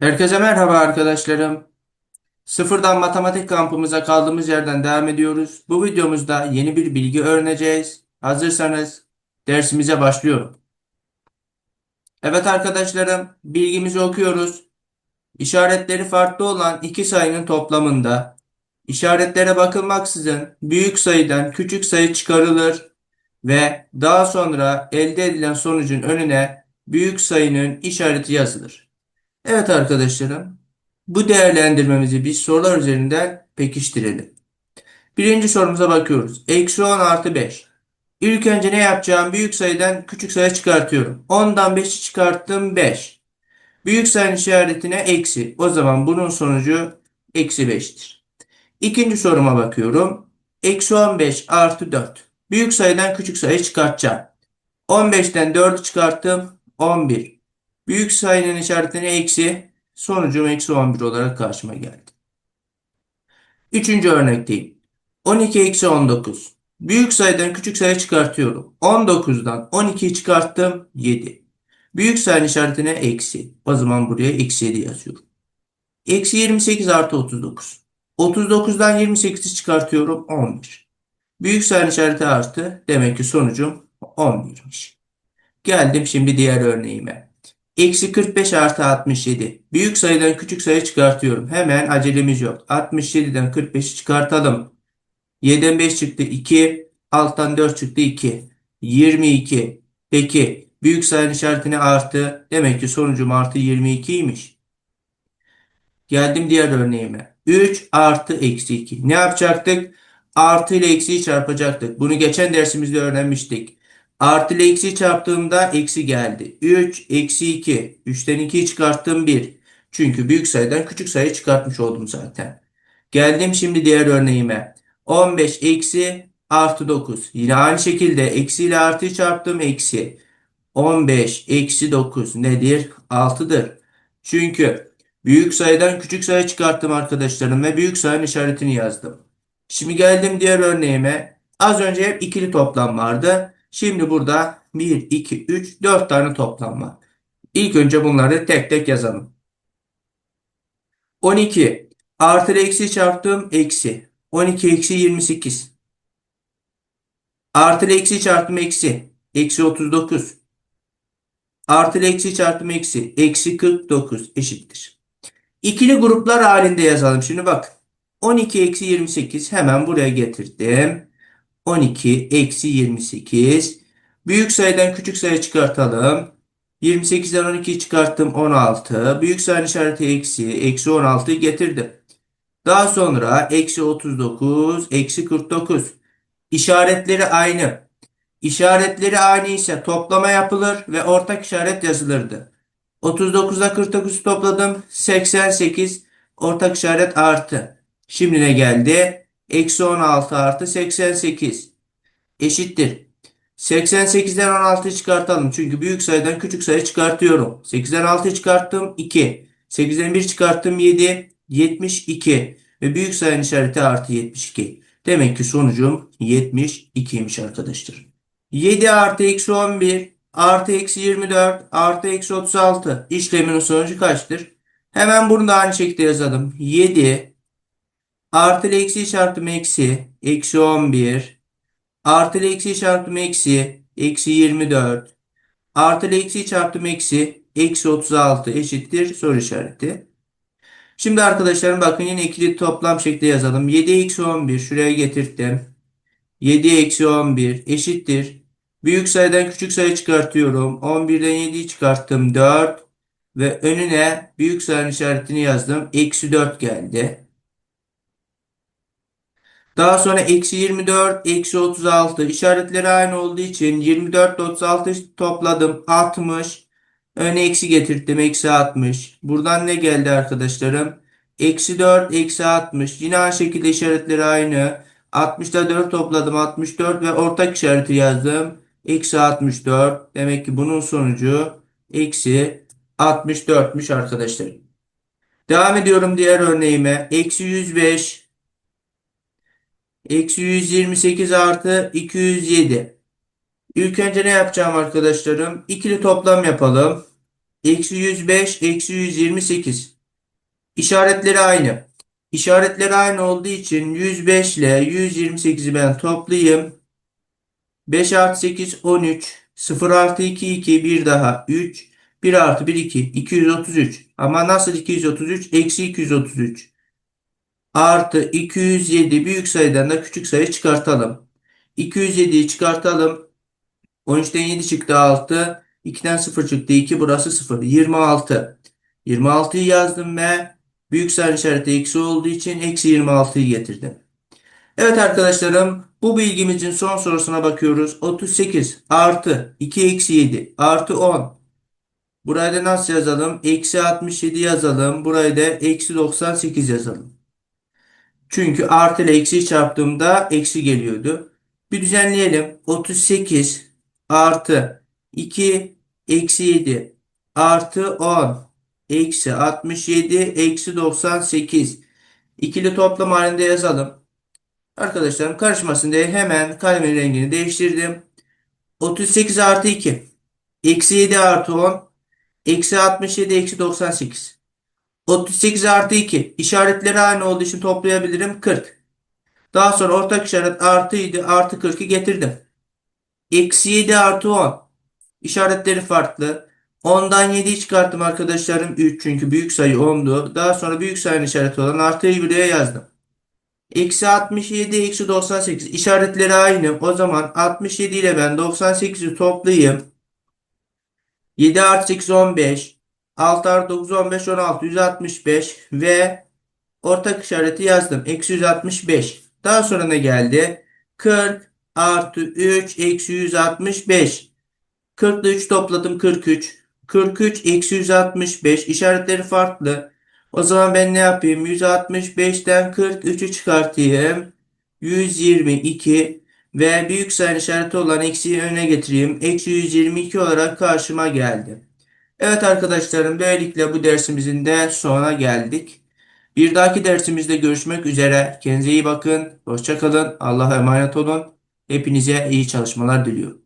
Herkese merhaba arkadaşlarım. Sıfırdan matematik kampımıza kaldığımız yerden devam ediyoruz. Bu videomuzda yeni bir bilgi öğreneceğiz. Hazırsanız dersimize başlıyorum. Evet arkadaşlarım, bilgimizi okuyoruz. İşaretleri farklı olan iki sayının toplamında işaretlere bakılmaksızın büyük sayıdan küçük sayı çıkarılır ve daha sonra elde edilen sonucun önüne büyük sayının işareti yazılır. Evet arkadaşlarım, bu değerlendirmemizi biz sorular üzerinden pekiştirelim. Birinci sorumuza bakıyoruz. Eksi 10 artı 5. İlk önce ne yapacağım? Büyük sayıdan küçük sayı çıkartıyorum. 10'dan 5'i çıkarttım 5. Büyük sayının işaretine eksi. O zaman bunun sonucu eksi 5'tir. İkinci soruma bakıyorum. Eksi 15 artı 4. Büyük sayıdan küçük sayı çıkartacağım. 15'ten 4'ü çıkarttım 11. Büyük sayının işaretine eksi. Sonucum eksi 11 olarak karşıma geldi. Üçüncü örnekteyim. 12 eksi 19. Büyük sayıdan küçük sayı çıkartıyorum. 19'dan 12'yi çıkarttım 7. Büyük sayının işaretine eksi. O zaman buraya eksi 7 yazıyorum. Eksi 28 artı 39. 39'dan 28'i çıkartıyorum 11. Büyük sayının işareti artı. Demek ki sonucum 11'miş. Geldim şimdi diğer örneğime. Eksi 45 artı 67. Büyük sayıdan küçük sayı çıkartıyorum. Hemen acelemiz yok. 67'den 45'i çıkartalım. 7'den 5 çıktı 2. Alttan 4 çıktı 2. 22. Peki büyük sayının işaretine artı. Demek ki sonucum artı 22'ymiş. Geldim diğer örneğime. 3 artı eksi 2. Ne yapacaktık? Artı ile eksiyi çarpacaktık. Bunu geçen dersimizde öğrenmiştik. Artı ile eksiyi çarptığımda eksi geldi. 3 eksi 2. 3'ten 2'yi çıkarttım 1. Çünkü büyük sayıdan küçük sayı çıkartmış oldum zaten. Geldim şimdi diğer örneğime. 15 eksi artı 9. Yine aynı şekilde eksi ile artıyı çarptım eksi. 15 eksi 9 nedir? 6'dır. Çünkü büyük sayıdan küçük sayı çıkarttım arkadaşlarım ve büyük sayının işaretini yazdım. Şimdi geldim diğer örneğime. Az önce hep ikili toplam vardı. Şimdi burada 1, 2, 3, 4 tane toplam var. İlk önce bunları tek tek yazalım. 12 artı eksi çarptım eksi. 12 eksi 28. Artı eksi çarptım eksi. Eksi 39. Artı eksi çarptım eksi. Eksi 49 eşittir. İkili gruplar halinde yazalım. Şimdi bak. 12 eksi 28 hemen buraya getirdim. 12 eksi 28. Büyük sayıdan küçük sayı çıkartalım. 28'den 12'yi çıkarttım 16. Büyük sayının işareti eksi. Eksi 16'yı getirdim. Daha sonra eksi 39, eksi 49. İşaretleri aynı. İşaretleri aynı ise toplama yapılır ve ortak işaret yazılırdı. 39'da 49'u topladım. 88 ortak işaret artı. Şimdi ne geldi? Eksi 16 artı 88 eşittir. 88'den 16'yı çıkartalım. Çünkü büyük sayıdan küçük sayı çıkartıyorum. 8'den 6'yı çıkarttım 2. 8'den 1 çıkarttım 7. 72. Ve büyük sayının işareti artı 72. Demek ki sonucum 72'ymiş arkadaşlar. 7 artı eksi 11 artı eksi 24 artı eksi 36 işleminin sonucu kaçtır? Hemen bunu da aynı şekilde yazalım. 7 artı ile eksi çarptım eksi eksi 11 artı ile eksi çarptım eksi eksi 24 artı ile eksi çarptım eksi eksi 36 eşittir soru işareti. Şimdi arkadaşlarım bakın yine ikili toplam şekli yazalım. 7 eksi 11 şuraya getirdim. 7 eksi 11 eşittir. Büyük sayıdan küçük sayı çıkartıyorum. 11'den 7'yi çıkarttım 4. Ve önüne büyük sayının işaretini yazdım. Eksi 4 geldi. Daha sonra eksi 24, eksi 36 işaretleri aynı olduğu için 24 ile 36 topladım 60. Öne eksi getirdim eksi 60. Buradan ne geldi arkadaşlarım? Eksi 4, eksi 60. Yine aynı şekilde işaretleri aynı. 60'da 4 topladım 64 ve ortak işareti yazdım. Eksi 64. Demek ki bunun sonucu eksi 64'müş arkadaşlar. Devam ediyorum diğer örneğime. Eksi 105. Eksi 128 artı 207. İlk önce ne yapacağım arkadaşlarım? İkili toplam yapalım. eksi 105, eksi 128. İşaretleri aynı. İşaretleri aynı olduğu için 105 ile 128'i ben toplayayım. 5 artı 8 13. 0 artı 2 2 bir daha 3. 1 artı 1 2 233. Ama nasıl 233? Eksi 233. Artı 207 büyük sayıdan da küçük sayı çıkartalım. 207'yi çıkartalım. 13'ten 7 çıktı 6. 2'den 0 çıktı 2. Burası 0. 26. 26'yı yazdım ve büyük sayı işareti eksi olduğu için eksi 26'yı getirdim. Evet arkadaşlarım bu bilgimizin son sorusuna bakıyoruz. 38 artı 2 eksi 7 artı 10. Burayı da nasıl yazalım? Eksi 67 yazalım. Burayı da eksi 98 yazalım. Çünkü artı ile eksi çarptığımda eksi geliyordu. Bir düzenleyelim. 38 artı 2 eksi 7 artı 10 eksi 67 eksi 98. İkili toplam halinde yazalım. Arkadaşlarım karışmasın diye hemen kalemin rengini değiştirdim. 38 artı 2 eksi 7 artı 10 eksi 67 eksi 98. 38 artı 2 işaretleri aynı olduğu için toplayabilirim 40. Daha sonra ortak işaret artıydı artı 40'ı getirdim. Eksi 7 artı 10 işaretleri farklı. 10'dan 7'yi çıkarttım arkadaşlarım 3 çünkü büyük sayı 10'du. Daha sonra büyük sayının işareti olan artıyı buraya yazdım. Eksi 67 eksi 98 işaretleri aynı. O zaman 67 ile ben 98'i toplayayım. 7 artı 8 15. 6 artı 9 15 16 165 ve ortak işareti yazdım. Eksi 165. Daha sonra ne geldi? 40 artı 3 eksi 165. 40 ile 3 topladım 43. 43 eksi 165 işaretleri farklı. O zaman ben ne yapayım? 165'ten 43'ü çıkartayım. 122 ve büyük sayı işareti olan eksiği önüne getireyim. Eksi 122 olarak karşıma geldi. Evet arkadaşlarım böylelikle bu dersimizin de sonuna geldik. Bir dahaki dersimizde görüşmek üzere. Kendinize iyi bakın. Hoşça kalın. Allah'a emanet olun. Hepinize iyi çalışmalar diliyorum.